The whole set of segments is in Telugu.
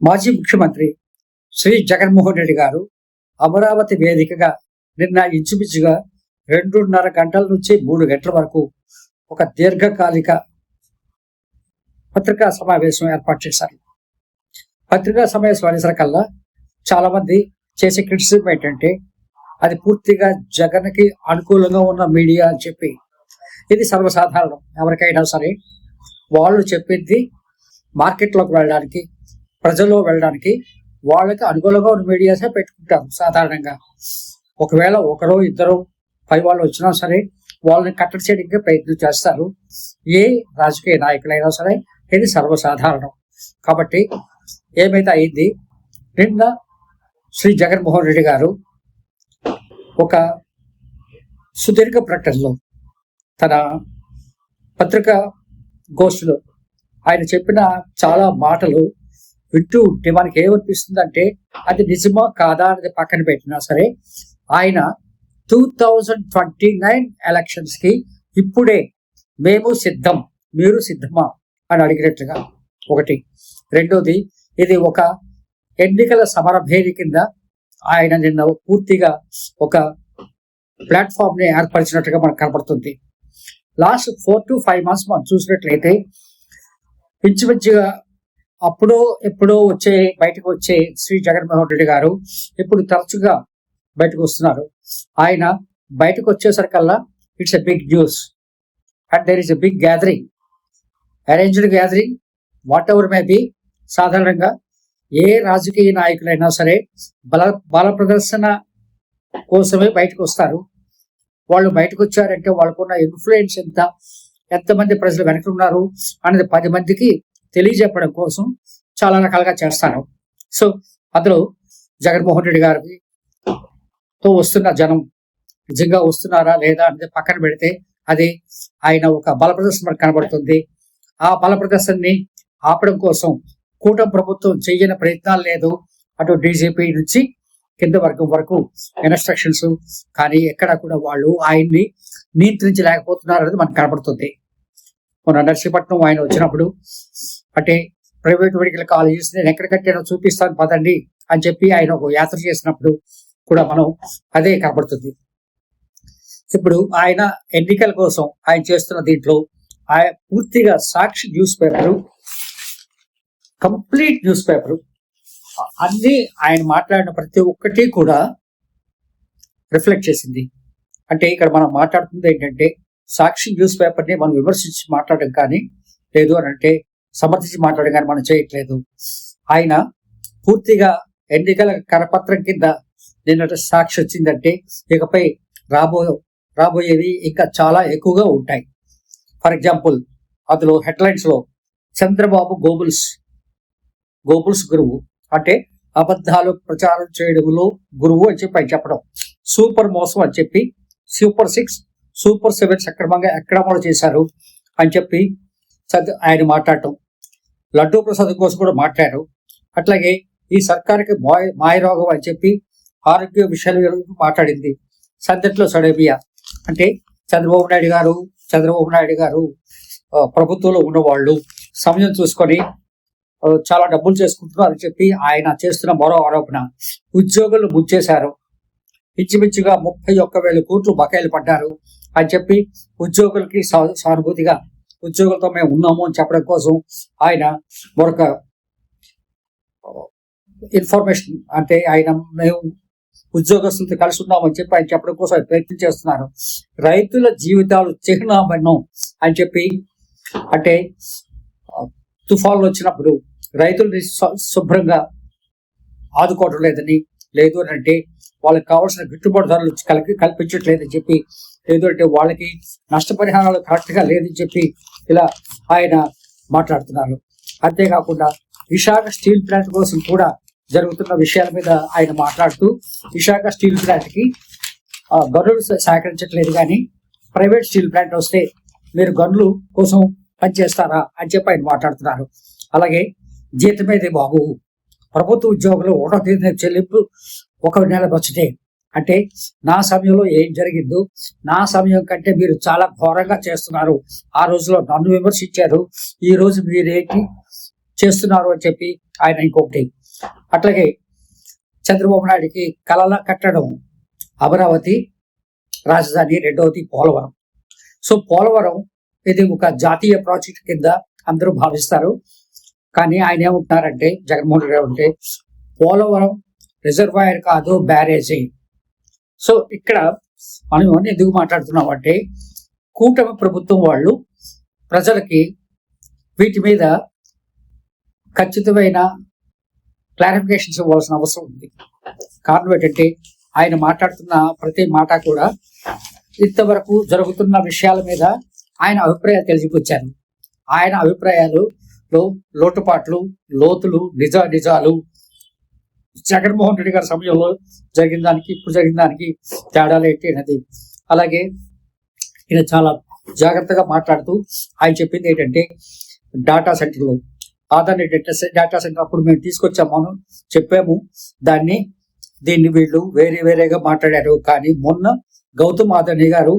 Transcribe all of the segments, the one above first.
మాజీ ముఖ్యమంత్రి శ్రీ జగన్మోహన్ రెడ్డి గారు అమరావతి వేదికగా నిన్న ఇంచుమించుగా రెండున్నర గంటల నుంచి మూడు గంటల వరకు ఒక దీర్ఘకాలిక పత్రికా సమావేశం ఏర్పాటు చేశారు. పత్రికా సమావేశం అనేసరికల్లా చాలా మంది చేసే క్రిటిసిజం ఏంటంటే అది పూర్తిగా జగన్కి అనుకూలంగా ఉన్న మీడియా అని చెప్పి. ఇది సర్వసాధారణం. ఎవరికైనా సరే వాళ్ళు చెప్పింది మార్కెట్లోకి వెళ్ళడానికి ప్రజల్లో వెళ్ళడానికి వాళ్ళకి అనుకూలంగా ఉన్న మీడియాసే పెట్టుకుంటారు సాధారణంగా. ఒకవేళ ఒకరో ఇద్దరు పై వాళ్ళు వచ్చినా సరే వాళ్ళని కట్టడి చేయడానికి ప్రయత్నం చేస్తారు. ఏ రాజకీయ నాయకులైనా సరే ఇది సర్వసాధారణం. కాబట్టి ఏమైతే అయింది నిన్న శ్రీ జగన్మోహన్ రెడ్డి గారు ఒక సుదీర్ఘ ప్రకటనలో తన పత్రికా గోష్ఠిలో ఆయన చెప్పిన చాలా మాటలు వింటూ ఉంటే మనకి ఏమనిపిస్తుంది అంటే అది నిజమా కాదా అనేది పక్కన పెట్టినా సరే ఆయన టూ థౌజండ్ ట్వంటీ నైన్ ఎలక్షన్స్కి ఇప్పుడే మేము సిద్ధం మీరు సిద్ధమా అని అడిగినట్లుగా ఒకటి. రెండోది ఇది ఒక ఎన్నికల సమరభేరి కింద ఆయన నిన్న పూర్తిగా ఒక ప్లాట్ఫామ్ని ఏర్పరిచినట్టుగా మనకు కనపడుతుంది last four to five months మనం చూసినట్లయితే పిచ్చిపిచ్చిగా అప్పుడో ఎప్పుడో వచ్చే బయటకు వచ్చే శ్రీ జగన్మోహన్ రెడ్డి గారు ఇప్పుడు తరచుగా బయటకు వస్తున్నారు. ఆయన బయటకు వచ్చేసరికల్లా it's a big news. And there is a big gathering. Arranged gathering whatever may be సాధారణంగా ఏ రాజకీయ నాయకులైనా సరే బల బల ప్రదర్శన కోసమే బయటకు వస్తారు. వాళ్ళు బయటకు వచ్చారంటే వాళ్ళకున్న ఇన్ఫ్లుయెన్స్ ఎంత ఎంతమంది ప్రజలు వెనక ఉన్నారు అనేది పది మందికి తెలియజెప్పడం కోసం చాలా రకాలుగా చేస్తాను. సో అందులో జగన్మోహన్ రెడ్డి గారికి తో వస్తున్న జనం నిజంగా వస్తున్నారా లేదా అనేది పక్కన పెడితే అది ఆయన ఒక బల ప్రదర్శన కనబడుతుంది. ఆ బల ప్రదర్శనని ఆపడం కోసం కూటమి ప్రభుత్వం చేయని ప్రయత్నాలు లేదు. అటు డీజీపీ నుంచి కింద వర్గం వరకు ఇన్స్ట్రక్షన్స్ కానీ ఎక్కడ కూడా వాళ్ళు ఆయన్ని నియంత్రించలేకపోతున్నారు అనేది మనకు కనబడుతుంది. మొన్న నర్సీపట్నం ఆయన వచ్చినప్పుడు అంటే ప్రైవేట్ మెడికల్ కాలేజెస్ నేను ఎక్కడ కట్టానో చూపిస్తాను పదండి అని చెప్పి ఆయన ఒక యాత్ర చేసినప్పుడు కూడా మనం అదే కనబడుతుంది ఇప్పుడు ఆయన ఎన్నికల కోసం ఆయన చేస్తున్న దీంట్లో ఆయన పూర్తిగా Sakshi newspaper complete newspaper అన్ని ఆయన మాట్లాడిన ప్రతి ఒక్కటి కూడా రిఫ్లెక్ట్ చేసింది. అంటే ఇక్కడ మనం మాట్లాడుతుంది ఏంటంటే సాక్షి న్యూస్ పేపర్ని మనం విమర్శించి మాట్లాడడం కానీ లేదు అని అంటే సమర్థించి మాట్లాడడం కానీ మనం చేయట్లేదు. ఆయన పూర్తిగా ఎన్నికల కరపత్రం కింద నిన్నటి సాక్షి వచ్చిందంటే ఇకపై రాబో రాబోయేవి ఇంకా చాలా ఎక్కువగా ఉంటాయి. ఫర్ ఎగ్జాంపుల్ అందులో హెడ్లైన్స్లో చంద్రబాబు గోబుల్స్ గోబుల్స్ గురువు. అంటే అబద్ధాలు ప్రచారం చేయడంలో గురువు అని చెప్పి ఆయన చెప్పడం. సూపర్ మోసం అని చెప్పి సూపర్ సిక్స్ సూపర్ సెవెన్ సక్రమంగా ఎక్కడ అమలు చేశారు అని చెప్పి ఆయన మాట్లాడటం. లడ్డూ ప్రసాద్ కోసం కూడా మాట్లాడారు. అట్లాగే ఈ సర్కారుకి మాయ మాయరోగం అని చెప్పి ఆరోగ్య విషయాల మాట్లాడింది సబ్జెక్ట్లో సడేబియా. అంటే చంద్రబాబు నాయుడు గారు చంద్రబాబు నాయుడు గారు ప్రభుత్వంలో ఉన్నవాళ్ళు సమయం చూసుకొని చాలా డబ్బులు చేసుకుంటున్నారు అని చెప్పి ఆయన చేస్తున్న మరో ఆరోపణ. ఉద్యోగులు ముంచేశారు. ఇంచుమించుగా ముప్పై ఒక్క వేల కోట్లు బకాయిలు పడ్డారు. అని చెప్పి ఉద్యోగులకి సా- సానుభూతిగా ఉద్యోగులతో మేము ఉన్నాము అని చెప్పడం కోసం ఆయన మరొక ఇన్ఫర్మేషన్ అంటే ఆయన మేము ఉద్యోగస్తులతో కలిసి ఉన్నామని చెప్పి ఆయన చెప్పడం కోసం ఆయన ప్రయత్నం చేస్తున్నారు. రైతుల జీవితాలు చిహ్నామన్నం అని చెప్పి అంటే తుఫాన్లు వచ్చినప్పుడు రైతుల్ని శుభ్రంగా ఆదుకోవడం లేదని లేదు అని అంటే వాళ్ళకి కావాల్సిన గిట్టుబాటు ధరలు కలిపి కల్పించట్లేదని చెప్పి లేదు అంటే వాళ్ళకి నష్టపరిహారాలు కరెక్ట్గా లేదని చెప్పి ఇలా ఆయన మాట్లాడుతున్నారు. అంతేకాకుండా విశాఖ స్టీల్ ప్లాంట్ కోసం కూడా జరుగుతున్న విషయాల మీద ఆయన మాట్లాడుతూ విశాఖ స్టీల్ ప్లాంట్కి గనులు సహకరించట్లేదు కానీ ప్రైవేట్ స్టీల్ ప్లాంట్ వస్తే మీరు గనులు కోసం పనిచేస్తారా అని చెప్పి ఆయన మాట్లాడుతున్నారు. అలాగే జీతమేదే బాబు. ప్రభుత్వ ఉద్యోగులు ఒకటో తేదీ చెల్లింపు ఒక నెల వచ్చితే అంటే నా సమయంలో ఏం జరిగిందో నా సమయం కంటే మీరు చాలా ఘోరంగా చేస్తున్నారు. ఆ రోజులో నన్ను విమర్శించారు. ఈ రోజు మీరేంటి చేస్తున్నారు అని చెప్పి ఆయన ఇంకొకటి. అట్లాగే చంద్రబాబు నాయుడికి కలల కట్టడం అమరావతి రాజధాని రెండవది పోలవరం. సో పోలవరం ఇది ఒక జాతీయ ప్రాజెక్ట్ కింద అందరూ భావిస్తారు. కానీ ఆయన ఏమంటున్నారంటే జగన్మోహన్ రెడ్డి అంటే పోలవరం రిజర్వాయర్ కాదు బ్యారేజీ. సో ఇక్కడ మనం ఇవన్నీ ఎందుకు మాట్లాడుతున్నాం అంటే కూటమి ప్రభుత్వం వాళ్ళు ప్రజలకి వీటి మీద ఖచ్చితమైన క్లారిఫికేషన్స్ ఇవ్వాల్సిన అవసరం ఉంది. కారణం ఏంటంటే ఆయన మాట్లాడుతున్న ప్రతి మాట కూడా ఇంతవరకు జరుగుతున్న విషయాల మీద ఆయన అభిప్రాయాలు తెలిసిపోచ్చాను ఆయన అభిప్రాయాలు లో లోటుపాట్లు లోతులు నిజ నిజాలు జగన్మోహన్ రెడ్డి గారి సమయంలో జరిగిన దానికి ఇప్పుడు జరిగిన దానికి తేడాలు ఏంటి అనేది అలాగే ఈయన చాలా జాగ్రత్తగా మాట్లాడుతూ ఆయన చెప్పింది ఏంటంటే డాటా సెంటర్లో ఆధార్ డేటా డేటా సెంటర్ అప్పుడు మేము తీసుకొచ్చాము చెప్పాము. దాన్ని దీన్ని వీళ్ళు వేరే వేరేగా మాట్లాడారు. కానీ మొన్న గౌతమ్ ఆదాని గారు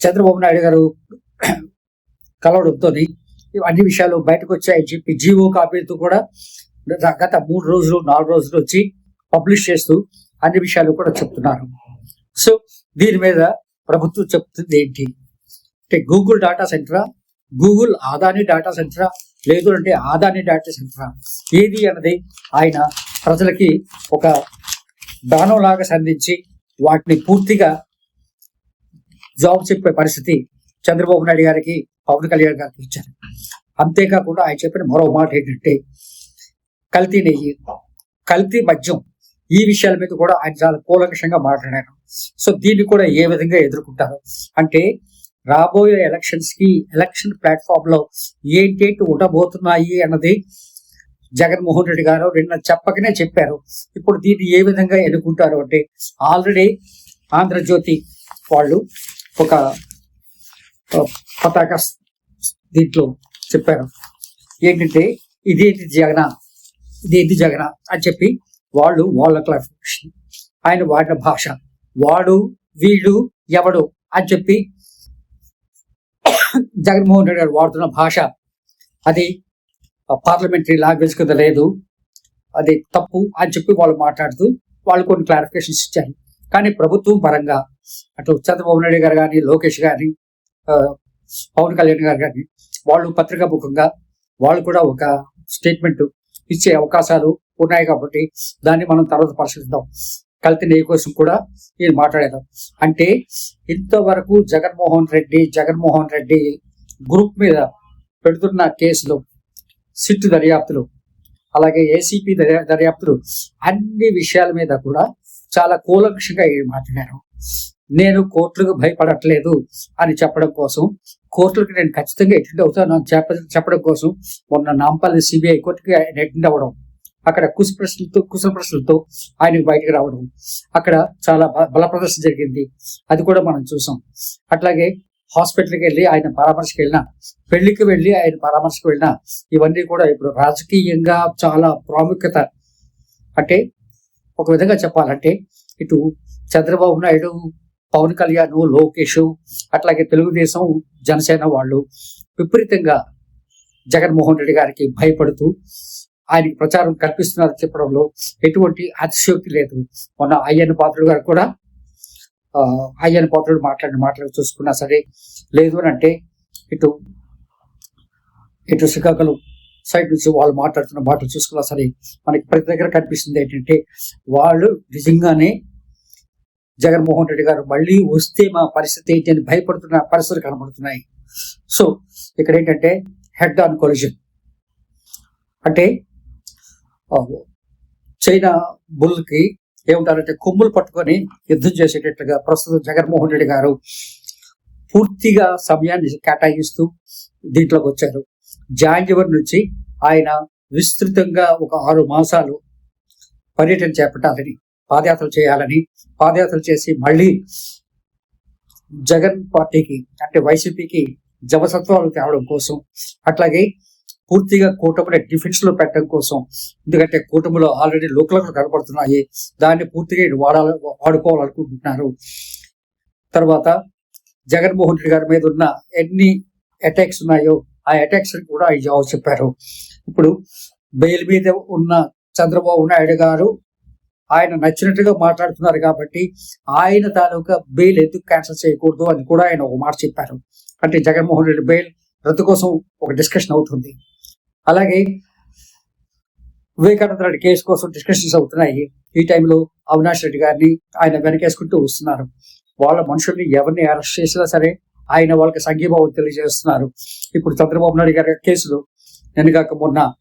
చంద్రబాబు నాయుడు గారు కలవడంతో అన్ని విషయాలు బయటకు వచ్చాయని చెప్పి జీవో కాపీలతో కూడా గత మూడు రోజులు నాలుగు రోజులు వచ్చి పబ్లిష్ చేస్తూ అన్ని విషయాలు కూడా చెప్తున్నారు. సో దీని మీద ప్రభుత్వం చెప్తుంది ఏంటి? అంటే గూగుల్ డేటా సెంటరా? గూగుల్ ఆదాని డేటా సెంటరా? లేదు అంటే ఆదాని డేటా సెంటరా? ఏది అన్నది ఆయన ప్రజలకి ఒక దానం లాగా సంధించి వాటిని పూర్తిగా జాబ్ చెప్పే పరిస్థితి చంద్రబాబు నాయుడు గారికి పవన్ కళ్యాణ్ గారికి ఇచ్చారు. అంతేకాకుండా ఆయన చెప్పిన మరో మాట ఏంటంటే కల్తీ నెయ్యి కల్తీ మద్యం ఈ విషయాల మీద కూడా ఆయన చాలా కూలంకషంగా మాట్లాడారు. సో దీన్ని కూడా ఏ విధంగా ఎదుర్కొంటారు? అంటే రాబోయే ఎలక్షన్స్కి ఎలక్షన్ ప్లాట్ఫామ్లో ఏంటేంటి ఉండబోతున్నాయి అన్నది జగన్మోహన్ రెడ్డి గారు నిన్న చెప్పకనే చెప్పారు. ఇప్పుడు దీన్ని ఏ విధంగా ఎన్నుకుంటారు అంటే ఆల్రెడీ ఆంధ్రజ్యోతి వాళ్ళు ఒక పతాక దీంట్లో చెప్పారు. ఏంటంటే ఇదేంటి జగన ఇదేంటి జగన్ అని చెప్పి వాళ్ళు వాళ్ళ క్లారిఫికేషన్. ఆయన వాడిన భాష. వాడు వీడు ఎవడు అని చెప్పి జగన్మోహన్ రెడ్డి గారు వాడుతున్న భాష. అది పార్లమెంటరీ లాంగ్వేజ్ కింద లేదు. అది తప్పు అని చెప్పి వాళ్ళు మాట్లాడుతూ వాళ్ళు కొన్ని క్లారిఫికేషన్స్ ఇచ్చారు. కానీ ప్రభుత్వం పరంగా అటు చంద్రబాబు నాయుడు గారు కానీ లోకేష్ గారి పవన్ కళ్యాణ్ గారు కానీ వాళ్ళు పత్రికా ముఖంగా వాళ్ళు కూడా ఒక స్టేట్మెంట్ ఇచ్చే అవకాశాలు ఉన్నాయి కాబట్టి దాన్ని మనం తర్వాత పరిశీలిద్దాం. కల్తీ నెయ్యి కోసం కూడా నేను మాట్లాడేదాం అంటే ఇంతవరకు జగన్మోహన్ రెడ్డి జగన్మోహన్ రెడ్డి గ్రూప్ మీద పెడుతున్న కేసులు సిట్ దర్యాప్తులు అలాగే ఏసీపీ దర్యాప్తులు అన్ని విషయాల మీద కూడా చాలా కూలంకషంగా మాట్లాడారు. నేను కోర్టులకు భయపడట్లేదు అని చెప్పడం కోసం కోర్టులకు నేను ఖచ్చితంగా అటెండ్ అవుతాను అని చెప్ప చెప్పడం కోసం మొన్న నాంపల్లి సిబిఐ కోర్టుకి ఆయన అటెండ్ అవ్వడం అక్కడ కుశ ప్రశ్నలతో కుశల ప్రశ్నలతో ఆయనకు బయటకు రావడం అక్కడ చాలా బల ప్రదర్శన జరిగింది. అది కూడా మనం చూసాం. అట్లాగే హాస్పిటల్కి వెళ్ళి ఆయన పరామర్శకు వెళ్ళిన పెళ్ళికి వెళ్ళి ఆయన పరామర్శకు వెళ్ళిన ఇవన్నీ కూడా ఇప్పుడు రాజకీయంగా చాలా ప్రాముఖ్యత. అంటే ఒక విధంగా చెప్పాలంటే ఇటు చంద్రబాబు నాయుడు పవన్ కళ్యాణ్ లోకేష్ అట్లాగే తెలుగుదేశం జనసేన వాళ్ళు విపరీతంగా జగన్మోహన్ రెడ్డి గారికి భయపడుతూ ఆయనకి ప్రచారం కల్పిస్తున్నారు చెప్పడంలో ఎటువంటి అతిశయోక్తి లేదు. మొన్న అయ్యన్న పాత్రుడు గారు కూడా అయ్యన్న పాత్రుడు మాట్లాడిన మాటలు చూసుకున్నా సరే లేదు అని అంటే ఇటు ఇటు శ్రీకాకుళం సైడ్ నుంచి వాళ్ళు మాట్లాడుతున్న మాటలు చూసుకున్నా సరే మనకి ప్రతి దగ్గర కనిపిస్తుంది ఏంటంటే వాళ్ళు నిజంగానే జగన్మోహన్ రెడ్డి గారు మళ్ళీ వస్తే మా పరిస్థితి ఏంటి అని భయపడుతున్న పరిస్థితులు కనబడుతున్నాయి. సో ఇక్కడ ఏంటంటే హెడ్ ఆన్ కొలిజన్. అంటే చైనా బుల్కి ఏముంటారంటే కొమ్ములు పట్టుకొని యుద్ధం చేసేటట్టుగా ప్రస్తుతం జగన్మోహన్ రెడ్డి గారు పూర్తిగా సమయాన్ని కేటాయిస్తూ దీంట్లోకి వచ్చారు. జాన్యువరి నుంచి ఆయన విస్తృతంగా ఒక ఆరు మాసాలు పర్యటన చేపట్టాలని పాదయాత్ర చేయాలని పాదయాత్ర చేసి మళ్ళీ జగన్ పార్టీకి అంటే వైసీపీకి జవసత్వాలు తేవడం కోసం అట్లాగే పూర్తిగా కూటమిని డిఫెన్స్లో పెట్టడం కోసం ఎందుకంటే కూటమిలో ఆల్రెడీ లోకలకు కనపడుతున్నాయి దాన్ని పూర్తిగా వాడాల వాడుకోవాలనుకుంటున్నారు. తర్వాత జగన్మోహన్ రెడ్డి గారి మీద ఉన్న ఎన్ని అటాక్స్ ఉన్నాయో ఆ అటాక్స్ కూడా ఈ జవాబు చెప్పారు. ఇప్పుడు బెయిల్ మీద ఉన్న చంద్రబాబు నాయుడు గారు ఆయన నచ్చినట్టుగా మాట్లాడుతున్నారు కాబట్టి ఆయన తాలూకా బెయిల్ ఎందుకు క్యాన్సిల్ చేయకూడదు అని కూడా ఆయన ఒక మాట చెప్పారు. అంటే జగన్మోహన్ రెడ్డి బెయిల్ రద్దు కోసం ఒక డిస్కషన్ అవుతుంది. అలాగే వివేకానంద రెడ్డి కేసు కోసం డిస్కషన్స్ అవుతున్నాయి. ఈ టైంలో అవినాష్ రెడ్డి గారిని ఆయన వెనకేసుకుంటూ వస్తున్నారు. వాళ్ళ మనుషుల్ని ఎవరిని అరెస్ట్ చేసినా సరే ఆయన వాళ్ళకి సంఘీభావం తెలియజేస్తున్నారు. ఇప్పుడు చంద్రబాబు నాయుడు గారి కేసులు నిన్నగాక మొన్న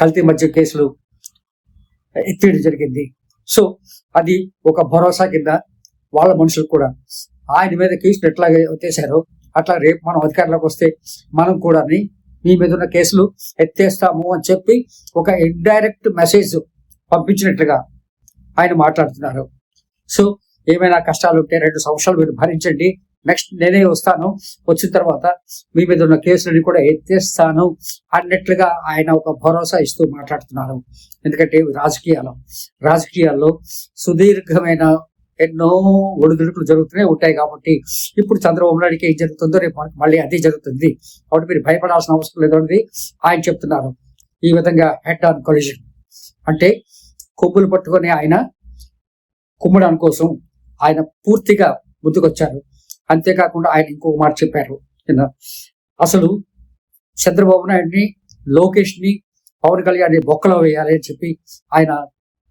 కల్తీ మధ్య కేసులు ఎత్తిడి జరిగింది. సో అది ఒక భరోసా కింద వాళ్ళ మనుషులు కూడా ఆయన మీద కేసులు ఎట్లాగే ఎత్తేసారో అట్లా రేపు మనం అధికారంలోకి వస్తే మనం కూడా మీ మీద ఉన్న కేసులు ఎత్తేస్తాము అని చెప్పి ఒక ఇండైరెక్ట్ మెసేజ్ పంపించినట్లుగా ఆయన మాట్లాడుతున్నారు. సో ఏమైనా కష్టాలు ఉంటే రెండు సంవత్సరాలు మీరు భరించండి. నెక్స్ట్ నేనే వస్తాను. వచ్చిన తర్వాత మీ మీద ఉన్న కేసులని కూడా ఎత్తేస్తాను అన్నట్లుగా ఆయన ఒక భరోసా ఇస్తూ మాట్లాడుతున్నారు. ఎందుకంటే రాజకీయాలు రాజకీయాల్లో సుదీర్ఘమైన ఎన్నో ఒడిదుడుకులు జరుగుతూనే ఉంటాయి కాబట్టి ఇప్పుడు చంద్రబాబు నాయుడికి ఏం జరుగుతుందో రేపు మళ్ళీ అదే జరుగుతుంది. కాబట్టి మీరు భయపడాల్సిన అవసరం లేదు అనేది ఆయన చెప్తున్నారు ఈ విధంగా హెడ్ ఆన్ కొలిజన్ అంటే కొబ్బులు పట్టుకొని ఆయన కుమ్మడం కోసం ఆయన పూర్తిగా ముందుకొచ్చారు. అంతేకాకుండా ఆయన ఇంకొక మాట చెప్పారు. అసలు చంద్రబాబు నాయుడిని లోకేష్ని పవన్ కళ్యాణ్ బొక్కలో వేయాలి అని చెప్పి ఆయన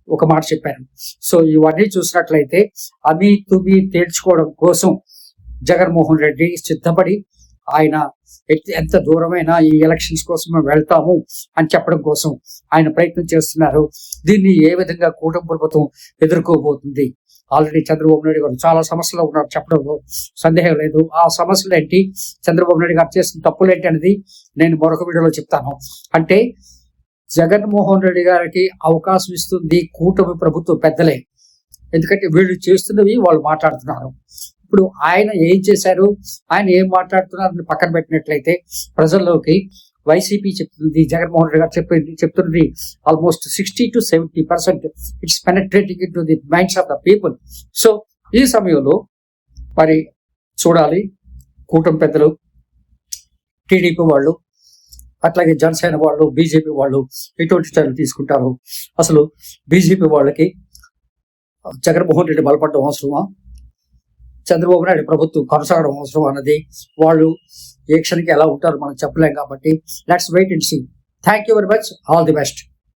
ఒక మాట చెప్పారు. సో ఇవన్నీ చూసినట్లయితే అవి తుమి తేల్చుకోవడం కోసం జగన్మోహన్ రెడ్డి సిద్ధపడి ఆయన ఎంత దూరమైనా ఈ ఎలక్షన్స్ కోసం వెళ్తాము అని చెప్పడం కోసం ఆయన ప్రయత్నం చేస్తున్నారు. దీన్ని ఏ విధంగా కూటమి ప్రభుత్వం ఎదుర్కోబోతుంది? ఆల్రెడీ చంద్రబాబు నాయుడు గారు చాలా సమస్యలు ఉన్నారు చెప్పడంలో సందేహం లేదు. ఆ సమస్యలు ఏంటి? చంద్రబాబు నాయుడు గారు చేసిన తప్పులు ఏంటి అనేది నేను మరొక వీడియోలో చెప్తాను. అంటే జగన్మోహన్ రెడ్డి గారికి అవకాశం ఇస్తుంది కూటమి ప్రభుత్వ పెద్దలే. ఎందుకంటే వీళ్ళు చేస్తున్నవి వాళ్ళు మాట్లాడుతున్నారు. ఇప్పుడు ఆయన ఏం చేశారు? ఆయన ఏం మాట్లాడుతున్నారని పక్కన పెట్టినట్లయితే ప్రజల్లోకి వైసీపీ చెప్తుంది జగన్మోహన్ రెడ్డి గారు చెప్పింది చెప్తున్నది almost sixty to seventy percent it's penetrating into the minds of the people so ఈ సమయంలో మరి చూడాలి కూటమి పెద్దలు టీడీపీ వాళ్ళు అట్లాగే జనసేన వాళ్ళు బీజేపీ వాళ్ళు ఎటువంటి చర్యలు తీసుకుంటారు? అసలు బీజేపీ వాళ్ళకి జగన్మోహన్ రెడ్డి బలపడడం అవసరమా? చంద్రబాబు నాయుడు ప్రభుత్వం కొనసాగడం అవసరం అన్నది వాళ్ళు ఏ క్షణికి ఎలా ఉంటారో మనం చెప్పలేం కాబట్టి let's wait and see thank you very much all the best